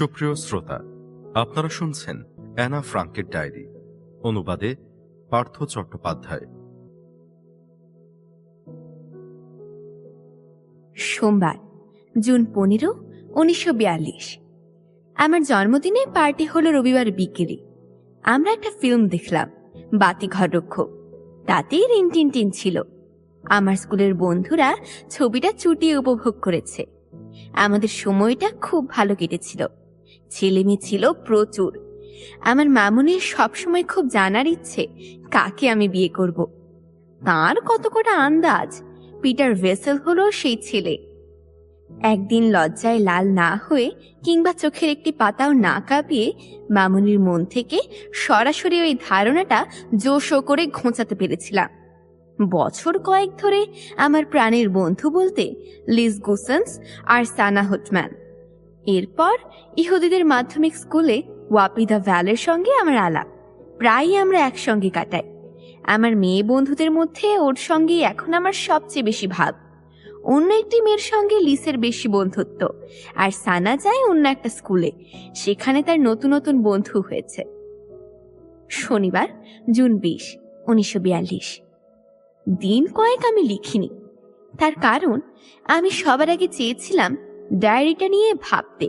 সুপ্রিয় শ্রোতা, আপনারা শুনছেন অ্যানা ফ্রাঙ্কের ডায়েরি, অনুবাদে পার্থ চট্টোপাধ্যায়। সোমবার, জুন পনেরো, উনিশশো বিয়াল্লিশ। আমার জন্মদিনে পার্টি হলো রবিবার বিকেলে। আমরা একটা ফিল্ম দেখলাম বাতিঘর রক্ষক তাতেই রিনটিন টিন ছিল। আমার স্কুলের বন্ধুরা ছবিটা চুটিয়ে উপভোগ করেছে। আমাদের সময়টা খুব ভালো কেটেছিল। ছেলেমেয়ে ছিল প্রচুর। আমার মামুনির সবসময় খুব জানার ইচ্ছে, কাকে আমি বিয়ে করব। তার কত কটা আন্দাজ, পিটার ভেসেল হলো সেই ছেলে। একদিন লজ্জায় লাল না হয়ে কিংবা চোখের একটি পাতাও না কাঁপিয়ে মামুনির মন থেকে সরাসরি ওই ধারণাটা জোশো করে ঘোঁচাতে পেরেছিলাম। বছর কয়েক ধরে আমার প্রাণের বন্ধু বলতে লিজ গুসেন্স আর সানা হুটম্যান। এরপর ইহুদিদের মাধ্যমিক স্কুলে ওয়াপি দ্য ভ্যালের সঙ্গে আমার আলাপ। প্রায়ই আমরা একসঙ্গে কাটাই। আমার মেয়ে বন্ধুদের মধ্যে ওর সঙ্গে এখন আমার সবচেয়ে বেশি ভাব অন্য একটি মেয়ের সঙ্গে লিসের বেশি বন্ধুত্ব আর সানা যায় অন্য একটা স্কুলে। সেখানে তার নতুন নতুন বন্ধু হয়েছে। শনিবার, জুন বিশ, উনিশশো বিয়াল্লিশ। দিন কয়েক আমি লিখিনি। তার কারণ, আমি সবার আগে চেয়েছিলাম ডায়েরিটা নিয়ে ভাবতে।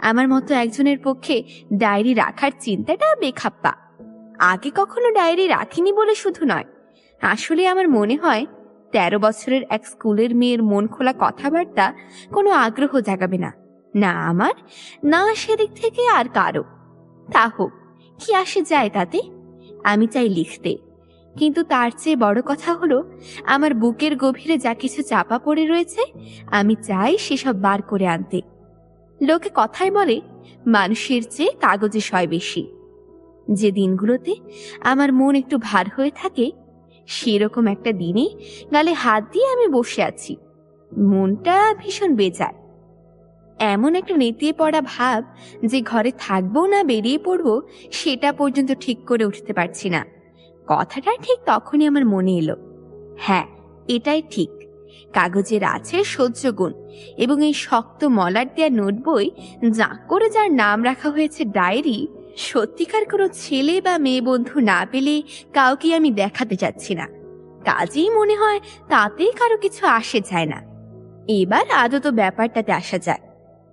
আমার মতো একজনের পক্ষে ডায়েরি রাখার চিন্তাটা বেখাপ্পা। আগে কখনো ডায়েরি রাখিনি বলে শুধু নয়, আসলে আমার মনে হয় তেরো বছরের এক স্কুলের মেয়ের মন খোলা কথাবার্তা কোনো আগ্রহ জাগাবে না না আমার, না সেদিক থেকে আর কারও। তা হোক, কি আসে যায় তাতে? আমি চাই লিখতে। কিন্তু তার চেয়ে বড় কথা হলো, আমার বুকের গভীরে যা কিছু চাপা পড়ে রয়েছে, আমি চাই সেসব বার করে আনতে। লোকে কথায় বলে, মানুষের চেয়ে কাগজে সয় বেশি। যে দিনগুলোতে আমার মন একটু ভার হয়ে থাকে, সেরকম একটা দিনে গালে হাত দিয়ে আমি বসে আছি। মনটা ভীষণ বেজার। এমন একটা নেতিয়ে পড়া ভাব যে ঘরে থাকব না, বেরিয়ে পড়ব, সেটা পর্যন্ত ঠিক করে উঠতে পারছি না। কথাটা ঠিক তখনই আমার মনে এলো। হ্যাঁ এটাই ঠিক। কাগজের আছে সহ্য গুণ এবং এই শক্ত মলার দেয়া নোট বই যা করে যার নাম রাখা হয়েছে ডায়েরি, সত্যিকার কোনো ছেলে বা মেয়ে বন্ধু না পেলে কাউকে আমি দেখাতে চাচ্ছি না। কাজেই মনে হয় তাতেই কারও কিছু আসে যায় না। এবার আদত ব্যাপারটাতে আসা যায়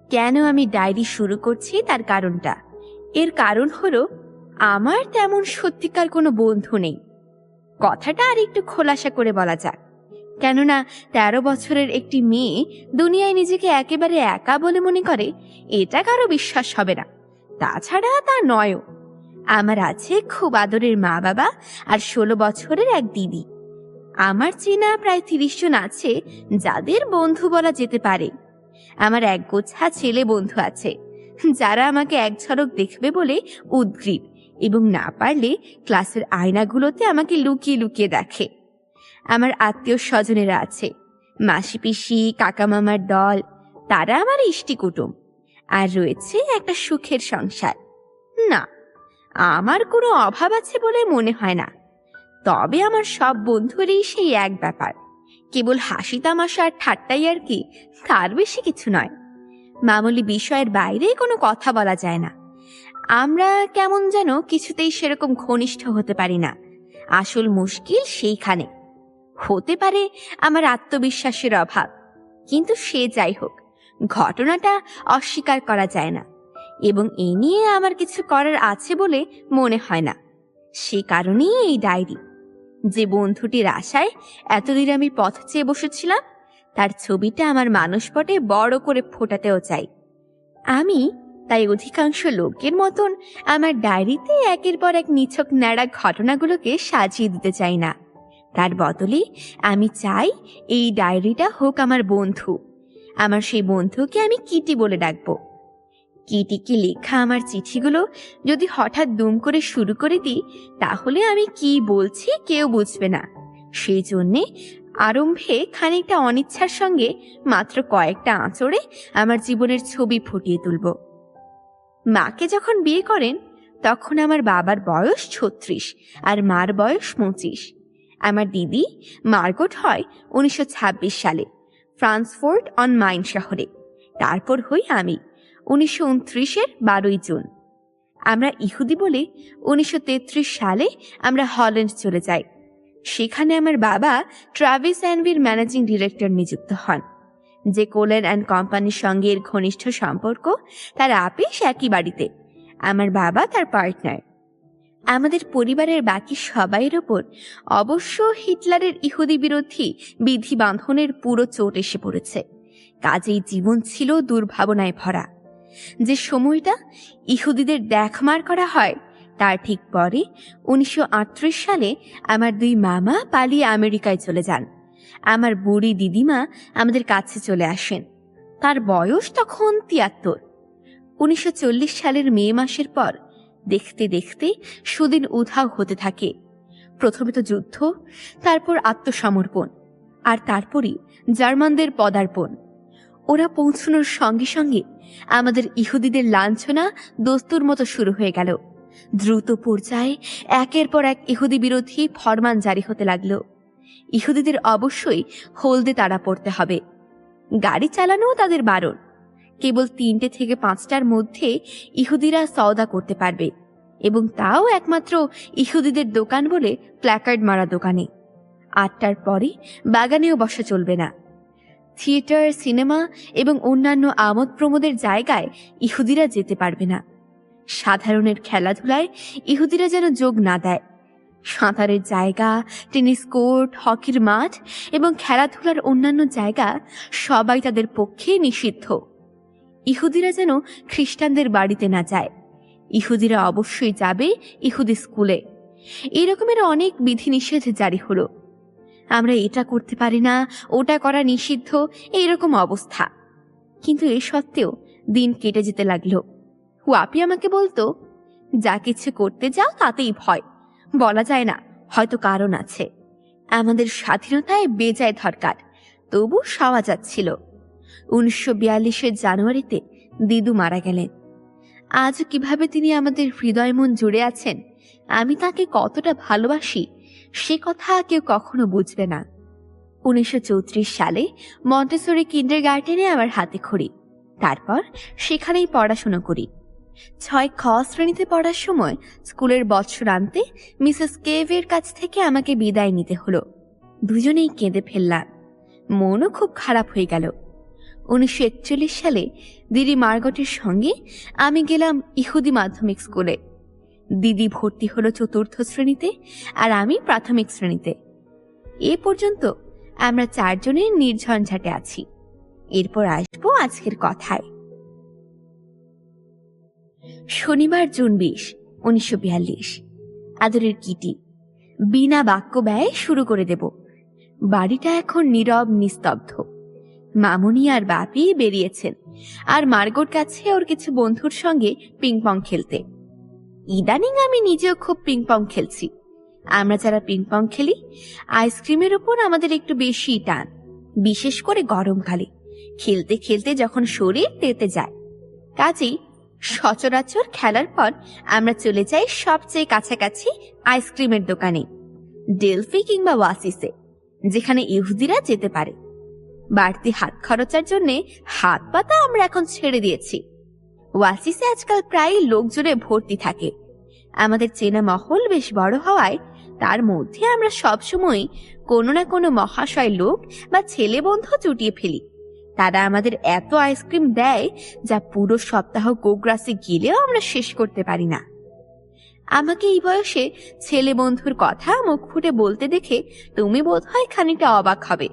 কেন আমি ডায়েরি শুরু করছি তার কারণটা? এর কারণ হলো আমার তেমন সত্যিকার কোনো বন্ধু নেই। কথাটা আর একটু খোলাসা করে বলা যাক। কেননা তেরো বছরের একটি মেয়ে দুনিয়ায় নিজেকে একেবারে একা বলে মনে করে, এটা কারও বিশ্বাস হবে না। তাছাড়া তা নয়ও। আমার আছে খুব আদরের মা বাবা আর ষোলো বছরের এক দিদি। আমার চেনা প্রায় তিরিশ জন আছে যাদের বন্ধু বলা যেতে পারে। আমার এক গোছা ছেলে বন্ধু আছে, যারা আমাকে এক ঝলক দেখবে বলে উদ্গ্রীব। এবং না পারলে ক্লাসের আয়নাগুলোতে আমাকে লুকিয়ে লুকিয়ে দেখে। আমার আত্মীয় স্বজনেরা আছে, মাসি পিসি কাকা মামার দল, তারা আমার ইষ্টি কুটুম, আর রয়েছে একটা সুখের সংসার। না, আমার কোনো অভাব আছে বলে মনে হয় না। তবে আমার সব বন্ধুরই সেই এক ব্যাপার, কেবল হাসি তামাশা আর ঠাট্টাই আর কি, তার বেশি কিছু নয়। মামুলি বিষয়ের বাইরে কোনো কথা বলা যায় না। আমরা কেমন যেন কিছুতেই সেরকম ঘনিষ্ঠ হতে পারি না। আসল মুশকিল সেইখানে। হতে পারে আমার আত্মবিশ্বাসের অভাব, কিন্তু সে যাই হোক, ঘটনাটা অস্বীকার করা যায় না, এবং এ নিয়ে আমার কিছু করার আছে বলে মনে হয় না। সে কারণেই এই ডায়েরি। যে বন্ধুটির আশায় এতদিন আমি পথ চেয়ে বসেছিলাম, তার ছবিটা আমার মানসপটে বড় করে ফোটাতেও চাই। আমি তাই অধিকাংশ লোকের মতন আমার ডায়েরিতে একের পর এক নিছক ন্যাড়া ঘটনাগুলোকে সাজিয়ে দিতে চাই না। তার বদলে আমি চাই এই ডায়েরিটা হোক আমার বন্ধু। আমার সেই বন্ধুকে আমি কিটি বলে ডাকবো। কিটিকে লেখা আমার চিঠিগুলো যদি হঠাৎ দুম করে শুরু করে দিই, তাহলে আমি কি বলছি কেউ বুঝবে না। সেই জন্যে আরম্ভে খানিকটা অনিচ্ছার সঙ্গে মাত্র কয়েকটা আঁচড়ে আমার জীবনের ছবি ফুটিয়ে তুলব। মাকে যখন বিয়ে করেন, তখন আমার বাবার বয়স ছত্রিশ আর মার বয়স পঁচিশ। আমার দিদি মার্গট হয় উনিশশো ছাব্বিশ সালে, ফ্রান্সফোর্ট অন মাইন শহরে। তারপর হই আমি, উনিশশো উনত্রিশের বারোই জুন। আমরা ইহুদি বলে উনিশশো তেত্রিশ সালে আমরা হল্যান্ড চলে যাই। সেখানে আমার বাবা ট্রাভিস অ্যান্ডভির ম্যানেজিং ডিরেক্টর নিযুক্ত হন। যে কোলেন অ্যান্ড কোম্পানির সঙ্গে এর ঘনিষ্ঠ সম্পর্ক, তার আপিস একই বাড়িতে। আমার বাবা তার পার্টনার। আমাদের পরিবারের বাকি সবাইয়ের ওপর অবশ্য হিটলারের ইহুদি বিরোধী বিধি বাঁধনের পুরো চোট এসে পড়েছে। কাজেই জীবন ছিল দুর্ভাবনায় ভরা। যে সময়টা ইহুদিদের দেখমার করা হয়, তার ঠিক পরে উনিশশো আটত্রিশ সালে আমার দুই মামা পালিয়ে আমেরিকায় চলে যান। আমার বুড়ি দিদিমা আমাদের কাছে চলে আসেন। তার বয়স তখন তিয়াত্তর। উনিশশো সালের মে মাসের পর দেখতে দেখতে সুদিন উধাও হতে থাকে। প্রথমে তো যুদ্ধ, তারপর আত্মসমর্পণ, আর তারপরই জার্মানদের পদার্পণ। ওরা পৌঁছানোর সঙ্গে সঙ্গে আমাদের ইহুদিদের লাঞ্ছনা দস্তুর মতো শুরু হয়ে গেল। দ্রুত পর্যায়ে একের পর এক ইহুদি বিরোধী ফরমান জারি হতে লাগল। ইহুদিদের অবশ্যই হলদে তাড়া পড়তে হবে। গাড়ি চালানোও তাদের বারণ। কেবল তিনটে থেকে পাঁচটার মধ্যে ইহুদিরা সওদা করতে পারবে এবং তাও একমাত্র ইহুদিদের দোকান বলে প্ল্যাকার্ড মারা দোকানে। আটটার পরে বাগানেও বসা চলবে না। থিয়েটার, সিনেমা এবং অন্যান্য আমোদ প্রমোদের জায়গায় ইহুদিরা যেতে পারবে না। সাধারণের খেলাধুলায় ইহুদিরা যেন যোগ না দেয়। সাঁতারের জায়গা, টেনিস কোর্ট, হকির মাঠ এবং খেলাধুলার অন্যান্য জায়গা সবাই তাদের পক্ষে নিষিদ্ধ। ইহুদিরা যেন খ্রিস্টানদের বাড়িতে না যায়। ইহুদিরা অবশ্যই যাবে ইহুদি স্কুলে। এই রকমের অনেক বিধিনিষেধ জারি হলো। আমরা এটা করতে পারি না, ওটা করা নিষিদ্ধ, এইরকম অবস্থা। কিন্তু এ সত্ত্বেও দিন কেটে যেতে লাগল। ওয়াপি আমাকে বলতো, যা কিছু করতে যাও তাতেই ভয়। বলা যায় না, হয়তো কারণ আছে। আমাদের স্বাধীনতায় বেজায় দরকার তবু সাওয়া যাচ্ছিল। উনিশশো বিয়াল্লিশের জানুয়ারিতে দিদু মারা গেলেন। আজও কীভাবে তিনি আমাদের হৃদয় মন জুড়ে আছেন, আমি তাকে কতটা ভালোবাসি, সে কথা কেউ কখনো বুঝবে না। উনিশশো চৌত্রিশ সালে মন্টেসরি কিন্ডার গার্ডেনে আমার হাতে খড়ি, তারপর সেখানেই পড়াশুনো করি। ছয় খ শ্রেণীতে পড়ার সময় স্কুলের বৎসরান্তে মিসেস কেভের কাছ থেকে আমাকে বিদায় নিতে হলো। দুজনেই কেঁদে ফেললাম। মনও খুব খারাপ হয়ে গেল। উনিশশো একচল্লিশ সালে দিদি মার্গটের সঙ্গে আমি গেলাম ইহুদি মাধ্যমিক স্কুলে। দিদি ভর্তি হলো চতুর্থ শ্রেণীতে আর আমি প্রাথমিক শ্রেণীতে। এ পর্যন্ত আমরা চারজনের নির্ঝঞ্ঝাটে আছি। এরপর আসব আজকের কথায়। শনিবার জুন বিশ, উনিশশো বিয়াল্লিশ। আদরের কিটি বিনা বাক্য ব্যয় শুরু করে দেব। বাড়িটা এখন নীরব, নিস্তব্ধ। মামুনি আর বাপি বেরিয়েছেন, আর মার্গোর কাছে ওর কিছু বন্ধুর সঙ্গে পিং পং খেলতে। ইদানিং আমি নিজেও খুব পিং পং খেলছি। আমরা যারা পিং পং খেলি আইসক্রিমের উপর আমাদের একটু বেশি টান, বিশেষ করে গরমকালে। খেলতে খেলতে যখন শরীর তেতে যায়। কাজেই সচরাচর খেলার পর আমরা চলে যাই সবচেয়ে কাছাকাছি আইসক্রিমের দোকানে, ডেলফি কিংবা ওয়াসিসে, যেখানে ইহুদিরা যেতে পারে। বাড়তি হাত খরচার জন্য হাত পাতা আমরা এখন ছেড়ে দিয়েছি। ওয়াসিসে আজকাল প্রায় লোকজনে ভর্তি থাকে। আমাদের চেনা মহল বেশ বড় হওয়ায় তার মধ্যে আমরা সবসময় কোনো না কোনো মহাশয় লোক বা ছেলে বন্ধু জুটিয়ে ফেলি। তারা আমাদের এত আইসক্রিম দেয় যা পুরো সপ্তাহ গোগ্রাসে গিলেও আমরা শেষ করতে পারি না। আমাকে এই বয়সে ছেলে বন্ধুর কথা মুখ ফুটে বলতে দেখে তুমি বোধহয় খানিকটা অবাক হবে।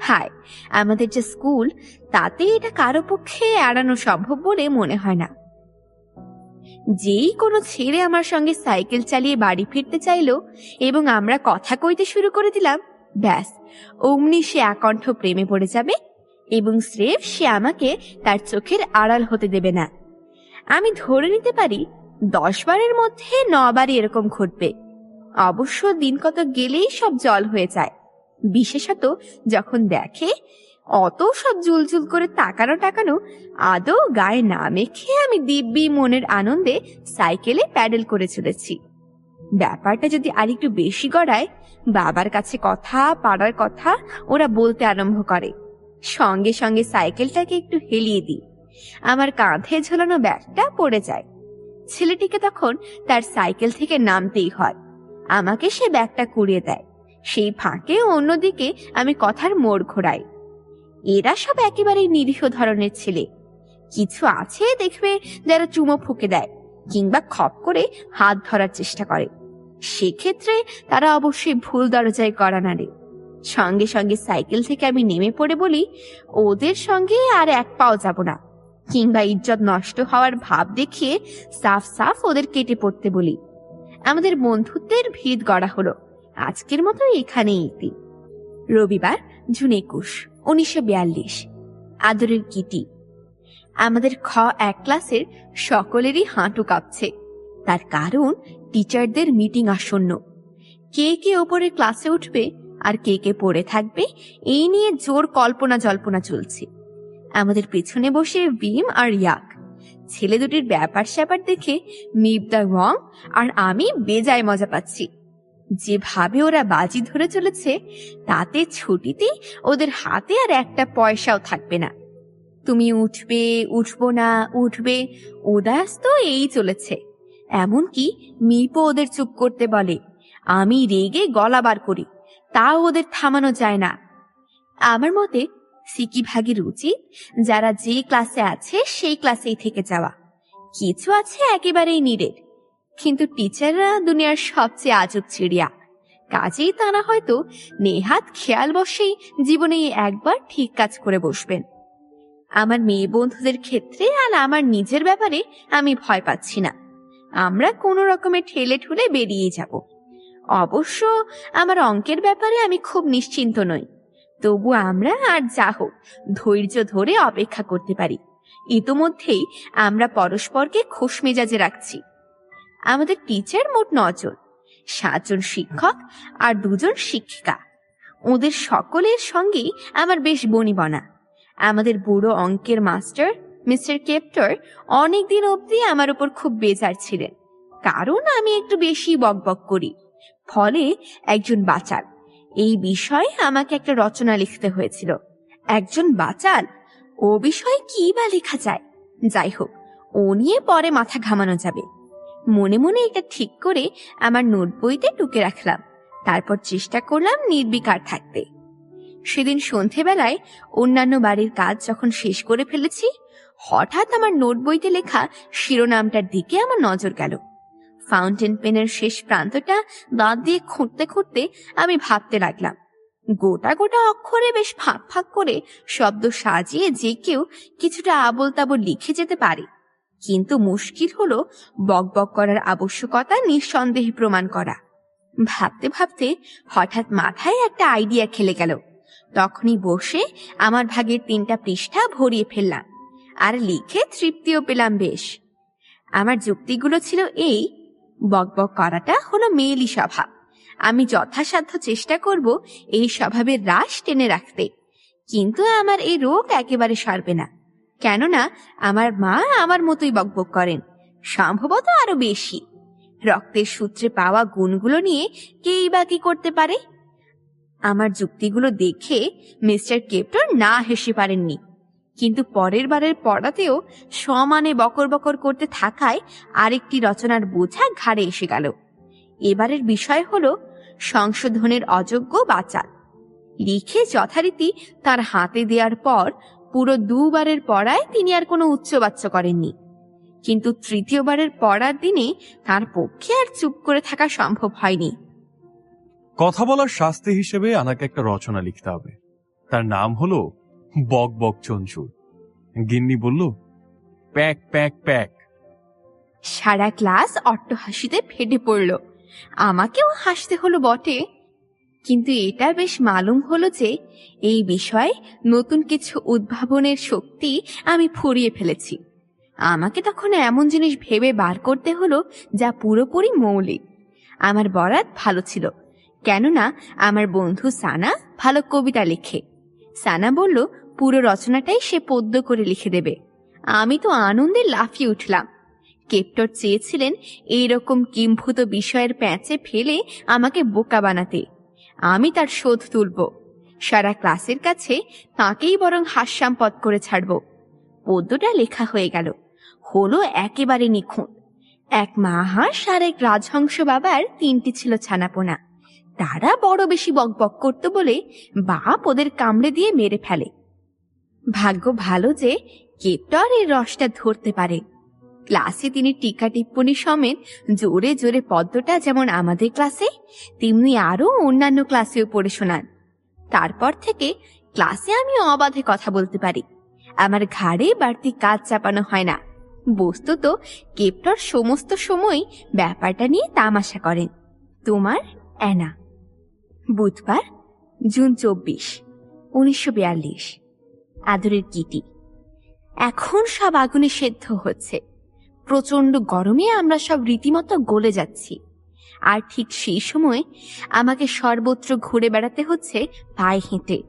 হায়, আমাদের যে স্কুল, তাতে এটা কারও পক্ষে এড়ানো সম্ভব বলে মনে হয় না। যেই কোনো ছেলে আমার সঙ্গে সাইকেল চালিয়ে বাড়ি ফিরতে চাইলো এবং আমরা কথা কইতে শুরু করে দিলাম, ব্যাস, অমনি সে আকণ্ঠ প্রেমে পড়ে যাবে এবং স্রেফ সে আমাকে তার চোখের আড়াল হতে দেবে না। আমি ধরে নিতে পারি, দশ বারের মধ্যে নবারই এরকম ঘটবে। অবশ্য দিন কত গেলেই সব জল হয়ে যায়। বিশেষত যখন দেখে, অত সব জুলজুল করে তাকানো টাকানো, আদৌ গায়ে না মেখে আমি দিব্যি মনের আনন্দে সাইকেলে প্যাডেল করে চলেছি। ব্যাপারটা যদি আরেকটু বেশি গড়ায়, বাবার কাছে কথা, পাড়ার কথা, ওরা বলতে আরম্ভ করে। সঙ্গে সঙ্গে সাইকেলটাকে একটু হেলিয়ে দিই। আমার কাঁধে ঝোলানো ব্যাগটা পড়ে যায়। ছেলেটিকে তখন তার সাইকেল থেকে নামতেই হয়। আমাকে সে ব্যাগটা কুড়িয়ে দেয়। সেই ফাঁকে অন্যদিকে আমি কথার মোড় ঘোরাই। এরা সব একেবারেই নিরীহ ধরনের ছেলে। কিছু আছে দেখবে যারা চুমো ফুকে দেয় কিংবা খপ করে হাত ধরার চেষ্টা করে। সেক্ষেত্রে তারা অবশ্যই ভুল দরজায় করা নাড়ে। সঙ্গে সঙ্গে সাইকেল থেকে আমি নেমে পড়ে বলি, ওদের সঙ্গে আর এক পাও যাব না। কিংবা ইজ্জত নষ্ট হওয়ার ভাব দেখিয়ে সাফ সাফ ওদের কেটে পড়তে বলি। আমাদের বন্ধুত্বের ভিত গড়া হলো। আজকের মতো এখানেই ইতি। রবিবার, জুন একুশ, উনিশশো বিয়াল্লিশ। আদরের কিটি আমাদের খ এক ক্লাসের সকলেরই হাঁটু কাঁপছে। তার কারণ টিচারদের মিটিং আসন্ন। কে কে ওপরে ক্লাসে উঠবে আর কে কে পড়ে থাকবে, এই নিয়ে জোর কল্পনা জল্পনা চলছে। আমাদের পেছনে বসে ভীম আর ইয়াক। ছেলে দুটির ব্যাপার স্যাপার দেখে মিপ দ্য রং আর আমি বেজায় মজা পাচ্ছি। যেভাবে ওরা বাজি ধরে চলেছে, তাতে ছুটিতে ওদের হাতে আর একটা পয়সাও থাকবে না। তুমি উঠবে, উঠবো না, উঠবে, উদাস তো এই চলেছে। এমনকি মিপও ওদের চুপ করতে বলে, আমি রেগে গলা বার করি। তাও ওদের থামানো যায় না। আমার মতে, সিকি ভাগের উচিত যারা যে ক্লাসে আছে, সেই ক্লাসেই থেকে যাওয়া। কিছু আছে একেবারেই নিরের কিন্তু টিচাররা দুনিয়ার সবচেয়ে আজব চিড়িয়া কাজেই তারা হয়তো নেহাত খেয়াল বসেই জীবনে একবার ঠিক কাজ করে বসবেন। আমার মেয়ে বন্ধুদের ক্ষেত্রে আর আমার নিজের ব্যাপারে আমি ভয় পাচ্ছি না। আমরা কোনো রকমের ঠেলে ঠুলে বেরিয়ে যাব। অবশ্য আমার অঙ্কের ব্যাপারে আমি খুব নিশ্চিন্ত নই। তবু আমরা আর যা হোক, ধৈর্য ধরে অপেক্ষা করতে পারি। ইতোমধ্যেই আমরা পরস্পরকে খোশ মেজাজে রাখছি। আমাদের টিচার মোট নজন, সাতজন শিক্ষক আর দুজন শিক্ষিকা। ওদের সকলের সঙ্গেই আমার বেশ বনিবনা। আমাদের বুড়ো অঙ্কের মাস্টার, মিস্টার কেপ্টর, অনেকদিন অবধি আমার উপর খুব বেজার ছিলেন। কারণ আমি একটু বেশি বকবক করি। ফলে একজন বাচাল। এই বিষয়ে আমাকে একটা রচনা লিখতে হয়েছিল। একজন বাচাল? ও বিষয়ে কি বা লেখা যায়? যাই হোক, ও নিয়ে পরে মাথা ঘামানো যাবে। মনে মনে এটা ঠিক করে আমার নোট বইতে টুকে রাখলাম। তারপর চেষ্টা করলাম নির্বিকার থাকতে। সেদিন সন্ধেবেলায় অন্যান্য বাড়ির কাজ যখন শেষ করে ফেলেছি, হঠাৎ আমার নোট বইতে লেখা শিরোনামটার দিকে আমার নজর গেল। ফাউন্টেন পেনের শেষ প্রান্তটা দাঁত দিয়ে খুঁটতে খুঁটতে আমি ভাবতে লাগলাম। গোটা গোটা অক্ষরে বেশ ফাঁক ফাঁক করে শব্দ সাজিয়ে যে কেউ কিছুটা আবল তাবল লিখে যেতে পারে। কিন্তু মুশকিল হলো বকবক করার আবশ্যকতা নিঃসন্দেহে প্রমাণ করা। ভাবতে ভাবতে হঠাৎ মাথায় একটা আইডিয়া খেলে গেল। তখনই বসে আমার ভাগের তিনটা পৃষ্ঠা ভরিয়ে ফেললাম। আর লিখে তৃপ্তিও পেলাম বেশ। আমার যুক্তিগুলো ছিল এই বকবক করাটা হলো মেয়েলি স্বভাব। আমি যথাসাধ্য চেষ্টা করব এই স্বভাবের হ্রাস টেনে রাখতে। কিন্তু আমার এই রোগ একেবারে সারবে না। কেননা আমার মা আমার মতোই বকবক করেন, সম্ভবত আরও বেশি। রক্তের সূত্রে পাওয়া গুণগুলো নিয়ে কেই বা কি করতে পারে? আমার যুক্তিগুলো দেখে মিস্টার কেপ্টর না হেসে পারেননি। কিন্তু পরের বারের পড়াতেও সমানে বকর বকর করতে থাকায় আরেকটি রচনার বোঝা ঘাড়ে এসে গেল। এবারের বিষয় হল সংশোধনের অযোগ্য বাচাল। লিখে যথারীতি তার হাতে দেওয়ার পর পুরো দুবারের পড়ায় তিনি আর কোনো উচ্চবাচ্য করেননি। কিন্তু তৃতীয়বারের পড়ার দিনে তার পক্ষে আর চুপ করে থাকা সম্ভব হয়নি। কথা বলার শাস্তি হিসেবে আনাকে একটা রচনা লিখতে হবে। তার নাম হলো বক বক চঞ্চুর। গিন্নি বলল, প্যাক প্যাক প্যাক। সারা ক্লাস অট্টহাসিতে ফেটে পড়ল। আমাকেও হাসতে হলো বটে। কিন্তু এটা বেশ মালুম হলো যে এই বিষয়ে নতুন কিছু উদ্ভাবনের শক্তি আমি ফুরিয়ে ফেলেছি। আমাকে তখন এমন জিনিস ভেবে বার করতে হলো যা পুরোপুরি মৌলিক। আমার বরাত ভালো ছিল, কেননা আমার বন্ধু সানা ভালো কবিতা লেখে। সানা বলল পুরো রচনাটাই সে পদ্য করে লিখে দেবে। আমি তো আনন্দে লাফিয়ে উঠলাম। কেপ্টর চেয়েছিলেন এইরকম কিম্ভূত বিষয়ের প্যাঁচে ফেলে আমাকে বোকা বানাতে। আমি তার শোধ তুলব। সারা ক্লাসের কাছে তাকেই বরং হাস্যাম্পদ করে ছাড়ব। পদ্যটা লেখা হয়ে গেল। হলো একেবারে নিখুঁত। এক মাহাস আর এক রাজহংস বাবার তিনটি ছিল ছানাপোনা। তারা বড় বেশি বকবক করত বলে বাপ ওদের কামড়ে দিয়ে মেরে ফেলে। ভাগ্য ভালো যে কেপটর এর রসটা ধরতে পারে। ক্লাসে তিনি টিকা টিপ্পণী সমেত জোরে জোরে পদ্মটা যেমন আমাদের ক্লাসে, তেমনি আরও অন্যান্য ক্লাসেও পড়ে শোনান। তারপর থেকে ক্লাসে আমি অবাধে কথা বলতে পারি। আমার ঘাড়ে বাড়তি কাজ চাপানো হয় না। বস্তুত কেপটর সমস্ত সময় ব্যাপারটা নিয়ে তামাশা করেন। তোমার অ্যানা। বুধবার, জুন চব্বিশ, উনিশশো বিয়াল্লিশ। আদরের কিটি এখন সব আগুনে সেদ্ধ হচ্ছে। প্রচণ্ড গরমে আমরা সব রীতিমতো গলে যাচ্ছি। আর ঠিক সেই সময় আমাকে সর্বত্র ঘুরে বেড়াতে হচ্ছে পায়ে হেঁটে।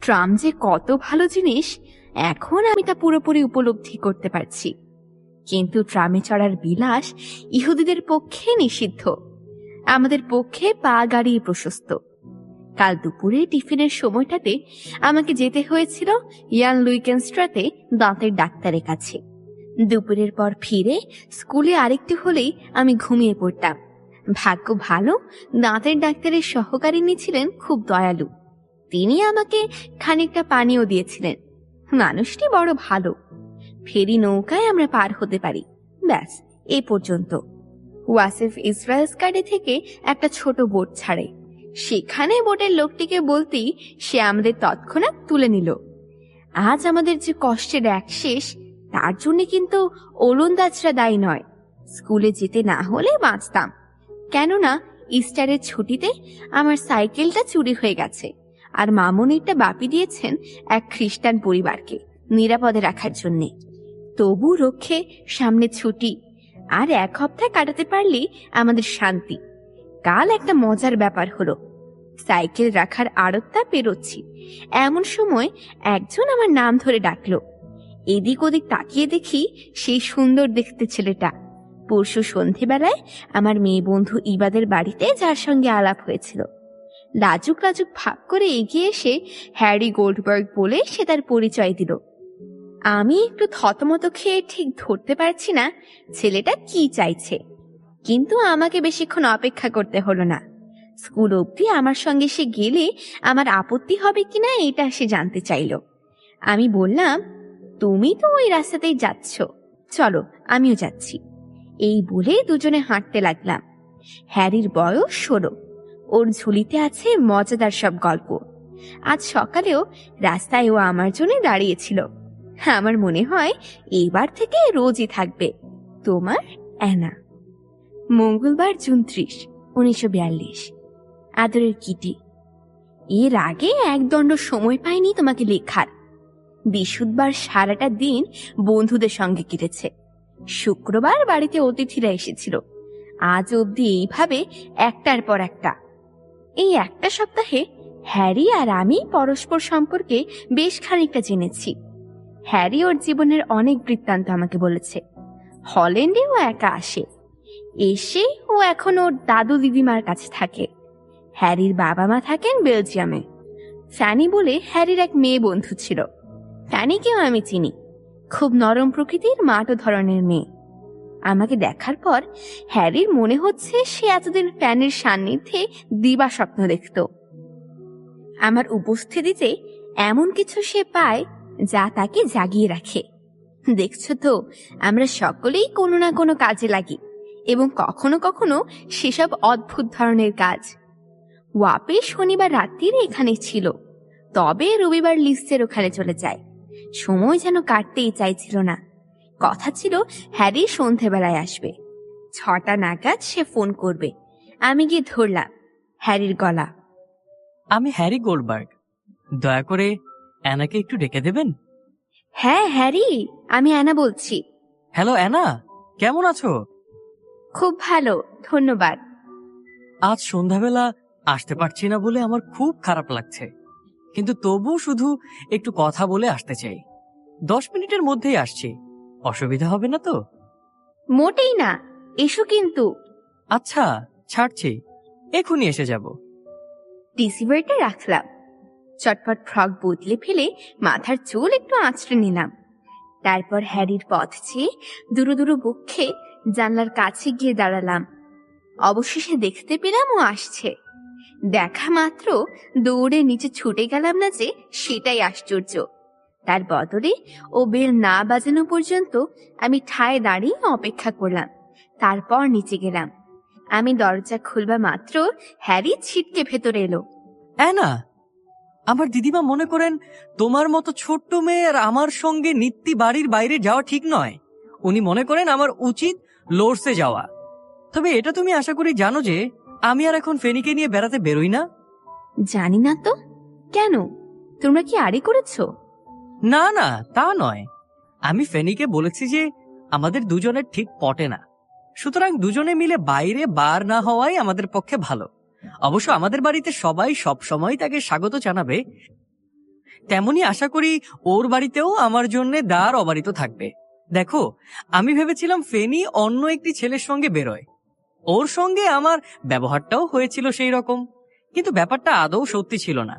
ট্রাম যে কত ভালো জিনিস, এখন আমি তা পুরোপুরি উপলব্ধি করতে পারছি। কিন্তু ট্রামে চড়ার বিলাস ইহুদিদের পক্ষে নিষিদ্ধ। আমাদের পক্ষে পা গাড়িয়ে প্রশস্ত। কাল দুপুরে টিফিনের সময়টাতে আমাকে যেতে হয়েছিল ইয়ান লুইকেনস্ট্রাতে দাঁতের ডাক্তারের কাছে। দুপুরের পর ফিরে স্কুলে আরেকটু হলেই আমি ঘুমিয়ে পড়তাম। ভাগ্য ভালো, দাঁতের ডাক্তারের সহকারিনী ছিলেন খুব দয়ালু। তিনি আমাকে খানিকটা পানিও দিয়েছিলেন। মানুষটি বড় ভালো। ফেরি নৌকায় আমরা পার হতে পারি। ব্যাস, এ পর্যন্ত। ওয়াসিফ ইসরায়েল স্কাডে থেকে একটা ছোট বোট ছাড়ে। সেখানে বোটের লোকটিকে বলতেই সে আমাদের তৎক্ষণাৎ তুলে নিল। আজ আমাদের যে কষ্টের এক শেষ, তার জন্য কিন্তু ওলন্দাজরা দায়ী নয়। স্কুলে যেতে না হলে বাঁচতাম। কেননা, ইস্টারের ছুটিতে আমার সাইকেলটা চুরি হয়ে গেছে আর মামনিরটা বাপি দিয়েছেন এক খ্রিস্টান পরিবারকে নিরাপদে রাখার জন্যে। তবু রক্ষে সামনে ছুটি আর এক হপ্তাহ কাটাতে পারলেই আমাদের শান্তি। কাল একটা মজার ব্যাপার হলো। সাইকেল রাখার আড়তটা পেরোচ্ছি। এমন সময় একজন আমার নাম ধরে ডাকলো। এদিক ওদিক তাকিয়ে দেখি সেই সুন্দর দেখতে ছেলেটা। পরশু সন্ধেবেলায় আমার মেয়ে বন্ধু ইবাদের বাড়িতে যার সঙ্গে আলাপ হয়েছিল। লাজুক লাজুক ভাব করে এগিয়ে এসে হ্যারি গোল্ডবার্গ বলে সে তার পরিচয় দিল। আমি একটু থতমত খেয়ে ঠিক ধরতে পারছি না, ছেলেটা কি চাইছে? কিন্তু আমাকে বেশিক্ষণ অপেক্ষা করতে হলো না। স্কুল অবধি আমার সঙ্গে সে গেলে আমার আপত্তি হবে কিনা এটা সে জানতে চাইল। আমি বললাম, তুমি তো ওই রাস্তাতেই যাচ্ছ। চলো, আমিও যাচ্ছি। এই বলে দুজনে হাঁটতে লাগলাম। হ্যারির বয়স ষোলো। ওর ঝুলিতে আছে মজাদার সব গল্প। আজ সকালেও রাস্তায় ও আমার জন্য দাঁড়িয়েছিল। আমার মনে হয় এবার থেকে রোজই থাকবে। তোমার অ্যানা। মঙ্গলবার জুন ত্রিশ, উনিশশো বিয়াল্লিশ। আদরের কিটি। এর আগে একদণ্ড সময় পাইনি তোমাকে লেখার। বিশুদ্ধবার সারাটা দিন বন্ধুদের সঙ্গে কেটেছে। শুক্রবার বাড়িতে অতিথিরা এসেছিল। আজ অবধি এইভাবে একটার পর একটা। এই একটা সপ্তাহে হ্যারি আর আমি পরস্পর সম্পর্কে বেশ খানিকটা জেনেছি। হ্যারি ওর জীবনের অনেক বৃত্তান্ত আমাকে বলেছে। হল্যান্ডেও একা আসে। এসে ও এখন ওর দাদু দিদিমার কাছে থাকে। হ্যারির বাবা মা থাকেন বেলজিয়ামে। ফ্যানি বলে হ্যারির এক মেয়ে বন্ধু ছিল। ফ্যানিকেও আমি চিনি। খুব নরম প্রকৃতির মাটো ধরনের মেয়ে। আমাকে দেখার পর হ্যারির মনে হচ্ছে সে এতদিন ফ্যানের সান্নিধ্যে দিবা স্বপ্ন দেখত। আমার উপস্থিতিতে এমন কিছু সে পায় যা তাকে জাগিয়ে রাখে। দেখছ তো, আমরা সকলেই কোনো না কোনো কাজে লাগি। এবং কখনো কখনো সেসব অদ্ভুত ধরনের কাজ। ওয়াপে শনিবার রাত্রির এখানে ছিল তবে রবিবার লিস্টের ওখানে চলে যায়। সময় যেন কাটতেই চাইছিল না। কথা ছিল হ্যারি সন্ধেবেলায় আসবে। ছটা নাগাদ সে ফোন করবে। আমি গিয়ে ধরলাম হ্যারির গলা। আমি হ্যারি গোল্ডবার্গ। দয়া করে অ্যানাকে একটু ডেকে দেবেন? হ্যাঁ হ্যারি আমি অ্যানা বলছি। হ্যালো অ্যানা কেমন আছো? খুব ভালো ধন্যবাদ। আজ সন্ধ্যাবেলা আসতে পারছি না বলে আমার খুব খারাপ লাগছে। কিন্তু তবু শুধু একটু কথা বলে আসতে চাই। দশ মিনিটের মধ্যেই আসছি। অসুবিধা হবে না তো? মোটেই না। এসো কিন্তু। আচ্ছা ছাড়ছি। এখনই এসে যাব। রিসিভারটা রাখলাম। চটপট ফ্রক বদলে ফেলে মাথার চুল একটু আঁচড়ে নিলাম। তারপর হ্যারির পথ চেয়ে দুরু দুরু বক্ষে জানলার কাছে গিয়ে দাঁড়ালাম। অবশেষে দেখতে পেলাম ও আসছে। দেখা মাত্র দৌড়ে নিচে ছুটে গেলাম না যে, সেটাই আশ্চর্য। তার বদলে ও বেল না বাজানো পর্যন্ত আমি ঠায় দাঁড়িয়ে অপেক্ষা করলাম। তারপর নিচে গেলাম। আমি দরজা খুলবা মাত্র হ্যারি ছিটকে ভেতরে এলো। অ্যানা, আমার দিদিমা মনে করেন তোমার মতো ছোট্ট মেয়ে আর আমার সঙ্গে নিত্যি বাড়ির বাইরে যাওয়া ঠিক নয়। উনি মনে করেন আমার উচিত লোর্সে যাওয়া। তবে এটা তুমি আশা করি জানো যে আমি আর এখন ফেনিকে নিয়ে বেড়াতে বেরোই না। জানি না তো। কেন? তোমরা কি আড়ি করেছ? না না তা নয়। আমি ফেনিকে বলেছি যে আমাদের দুজনের ঠিক পটে না। সুতরাং দুজনে মিলে বাইরে বার না হওয়াই আমাদের পক্ষে ভালো। অবশ্য আমাদের বাড়িতে সবাই সব সময় তাকে স্বাগত জানাবে। তেমনি আশা করি ওর বাড়িতেও আমার জন্য দ্বার অবারিত থাকবে। দেখো, আমি ভেবেছিলাম ফেনি অন্য একটি ছেলের সঙ্গে বেরোয়। ওর সঙ্গে আমার ব্যবহারটাও হয়েছিল সেই রকম কিন্তু ব্যাপারটা আদৌ সত্যি ছিল না।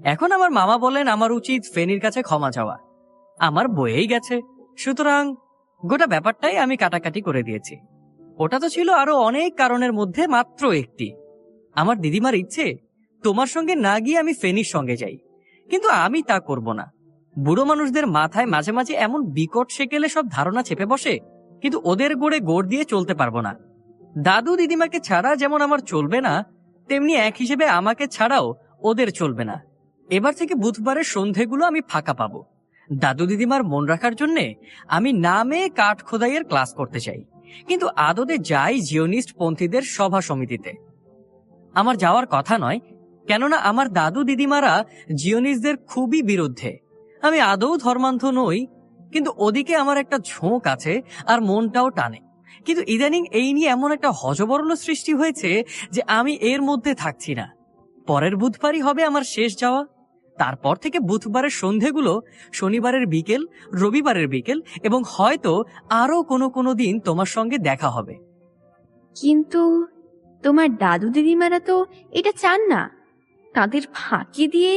এখন আমার মামা বলেন আমার উচিত ফেনির কাছে ক্ষমা চাওয়া। আমার বয়েই গেছে। সুতরাং গোটা ব্যাপারটাই আমি কাটাকাটি করে দিয়েছি। ওটা তো ছিল আরও অনেক কারণের মধ্যে মাত্র একটি। আমার দিদিমার ইচ্ছে, তোমার সঙ্গে না গিয়ে আমি ফেনির সঙ্গে যাই, কিন্তু আমি তা করব না। বুড়ো মানুষদের মাথায় মাঝে মাঝে এমন বিকট সেকেলে সব ধারণা চেপে বসে, কিন্তু ওদের গোড়ে গোড় দিয়ে চলতে পারব না। দাদু দিদিমাকে ছাড়া যেমন আমার চলবে না, তেমনি এক হিসেবে আমাকে ছাড়াও ওদের চলবে না। এবার থেকে বুধবারের সন্ধেগুলো আমি ফাঁকা পাবো। দাদু দিদিমার মন রাখার জন্য আমি নামে কাঠ খোদাইয়ের ক্লাস করতে চাই, কিন্তু আদতে যাই জিওনিস্ট পন্থীদের সভা সমিতিতে। আমার যাওয়ার কথা নয়, কেননা আমার দাদু দিদিমারা জিওনিস্টদের খুবই বিরুদ্ধে। আমি আদৌ ধর্মান্ধ নই, কিন্তু ওদিকে আমার একটা ঝোঁক আছে আর মনটাও টানে। কিন্তু ইদানিং এই নিয়ে এমন একটা হজবরল সৃষ্টি হয়েছে যে আমি এর মধ্যে থাকছি না। পরের বুধবারই হবে আমার শেষ যাওয়া। তারপর থেকে বুধবারের সন্ধেগুলো শনিবারের বিকেল, রবিবারের বিকেল এবং হয়তো আরও কোনো কোনো দিন তোমার সঙ্গে দেখা হবে। কিন্তু তোমার দাদু দিদিমারা তো এটা চান না। তাদের ফাঁকি দিয়ে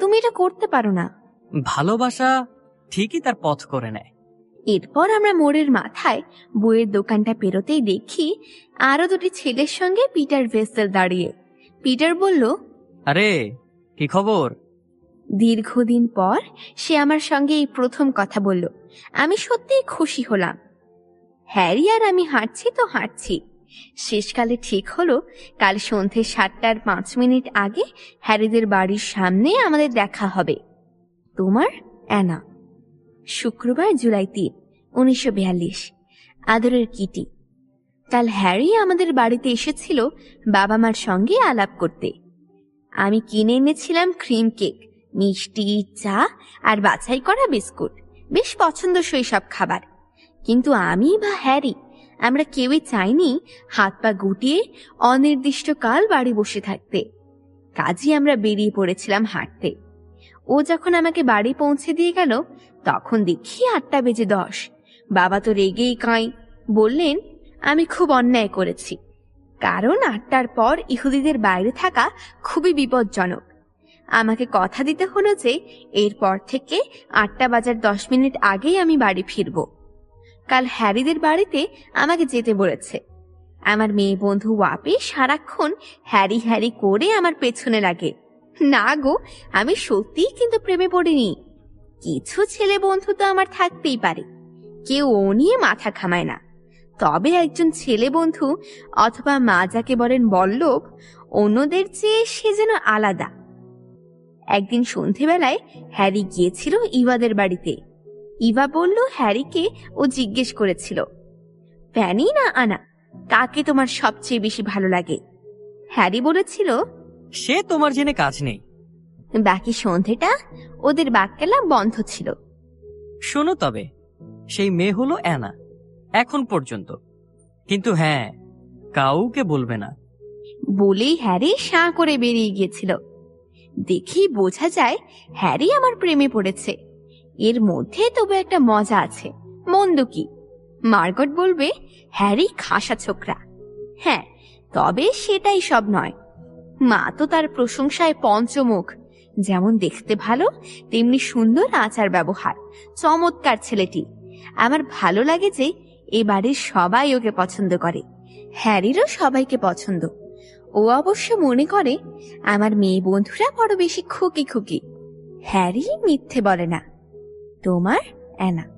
তুমি এটা করতে পারো না। ভালোবাসা ঠিকই তার পথ করে নেয়। এরপর আমরা মোড়ের মাথায় বইয়ের দোকানটা পেরোতেই দেখি আরও দুটি ছেলের সঙ্গে পিটার ভেসেল দাঁড়িয়ে। পিটার বলল আরে কি খবর? দীর্ঘদিন পর সে আমার সঙ্গে এই প্রথম কথা বলল। আমি সত্যিই খুশি হলাম। হ্যারি আর আমি হাঁটছি তো হাঁটছি। শেষকালে ঠিক হলো কাল সন্ধে সাতটার পাঁচ মিনিট আগে হ্যারিদের বাড়ির সামনে আমাদের দেখা হবে। তোমার অ্যানা। শুক্রবার জুলাই তিন, উনিশশো বিয়াল্লিশ। আদরের কিটি। কাল হ্যারি আমাদের বাড়িতে এসেছিল বাবা মার সঙ্গে আলাপ করতে। আমি কিনে এনেছিলাম ক্রিম কেক, মিষ্টি, চা আর বাছাই করা বিস্কুট। বেশ পছন্দসই সব খাবার। কিন্তু আমি বা হ্যারি, আমরা কেউই চাইনি হাত পা গুটিয়ে অনির্দিষ্টকাল বাড়ি বসে থাকতে। কাজী আমরা বেরিয়ে পড়েছিলাম হাঁটতে। ও যখন আমাকে বাড়ি পৌঁছে দিয়ে গেল, তখন দেখি আটটা বেজে দশ। বাবা তো রেগেই কাঁই। বললেন, আমি খুব অন্যায় করেছি। কারণ আটটার পর ইহুদিদের বাইরে থাকা খুবই বিপজ্জনক। আমাকে কথা দিতে হলো যে, এরপর থেকে আটটা বাজার দশ মিনিট আগেই আমি বাড়ি ফিরব। কাল হ্যারিদের বাড়িতে আমাকে যেতে বলেছে। আমার মেয়ে বন্ধু ওয়াপি সারাক্ষণ হ্যারি হ্যারি করে আমার পেছনে লাগে। না গো, আমি সত্যিই কিন্তু প্রেমে পড়িনি। কিছু ছেলে বন্ধু তো আমার থাকতেই পারে। কেউ ও নিয়ে মাথা ঘামায় না। তবে একজন ছেলে বন্ধু অথবা মা যাকে বলেন বল্লভ, অন্যদের চেয়ে সে যেন আলাদা। একদিন সন্ধেবেলায় হ্যারি গিয়েছিল ইভাদের বাড়িতে। ইভা বলল, হ্যারিকে ও জিজ্ঞেস করেছিল ফ্যানি না আনা, কাকে তোমার সবচেয়ে বেশি ভালো লাগে? হ্যারি বলেছিল সে তোমার জেনে কাজ নেই। বাকি সন্ধেটা ওদের বাক্যালা বন্ধ ছিল। শোনো তবে সেই মেয়ে হলো অ্যানা এখন পর্যন্ত। কিন্তু হ্যাঁ কাউকে বলবে না। বলেই হ্যারি সাঁ করে বেরিয়ে গিয়েছিল। দেখি বোঝা যায় হ্যারি আমার প্রেমে পড়েছে। এর মধ্যে তবু একটা মজা আছে মন্দ কি? মার্গট বলবে হ্যারি খাসা ছোকরা। হ্যাঁ তবে সেটাই সব নয়। মা তো তার প্রশংসায় পঞ্চমুখ। যেমন দেখতে ভালো, তেমনি সুন্দর আচার ব্যবহার। চমৎকার ছেলেটি। আমার ভালো লাগে যে এ বাড়ির সবাই ওকে পছন্দ করে। হ্যারিরও সবাইকে পছন্দ। ও অবশ্য মনে করে, আমার মেয়ে বন্ধুরা বড় বেশি খুকি খুকি। হ্যারি মিথ্যে বলে না। তোমার অ্যানা।